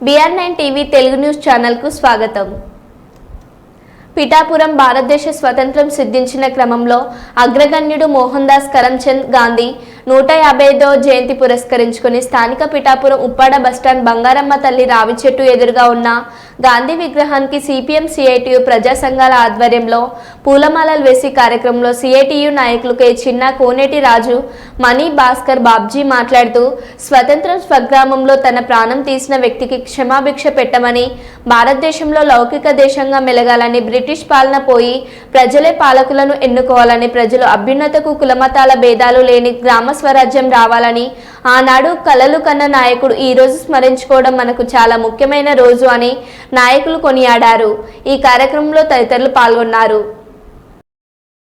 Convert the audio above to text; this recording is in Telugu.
BR nine TV Telugu news ఛానల్కు స్వాగతం. పిఠాపురం భారతదేశ స్వతంత్రం సిద్ధించిన క్రమంలో అగ్రగణ్యుడు మోహన్ దాస్ కరమ్చంద్ గాంధీ నూట యాభైదో జయంతి పురస్కరించుకుని స్థానిక పిఠాపురం ఉప్పాడ బస్టాండ్ బంగారమ్మ తల్లి రావి చెట్టు ఎదురుగా ఉన్న గాంధీ విగ్రహానికి సిపిఎం సిఐటియు ప్రజా సంఘాల ఆధ్వర్యంలో పూలమాలలు వేసి కార్యక్రమంలో సిఐటియు నాయకులు కె చిన్న కోనేటి రాజు మణి భాస్కర్ బాబ్జీ మాట్లాడుతూ స్వతంత్రం స్వగ్రామంలో తన ప్రాణం తీసిన వ్యక్తికి క్షమాభిక్ష పెట్టమని భారతదేశంలో లౌకిక దేశంగా మెలగాలని బ్రిటిష్ పాలన పోయి ప్రజలే పాలకులను ఎన్నుకోవాలని ప్రజలు అభ్యున్నతకు కులమతాల భేదాలు లేని గ్రామ స్వరాజ్యం రావాలని. ఆనాడు కలలు కన్న నాయకుడు ఈరోజు స్మరించుకోవడం మనకు చాలా ముఖ్యమైన రోజు అని నాయకులు కొనియాడారు. ఈ కార్యక్రమంలో తదితరులు పాల్గొన్నారు.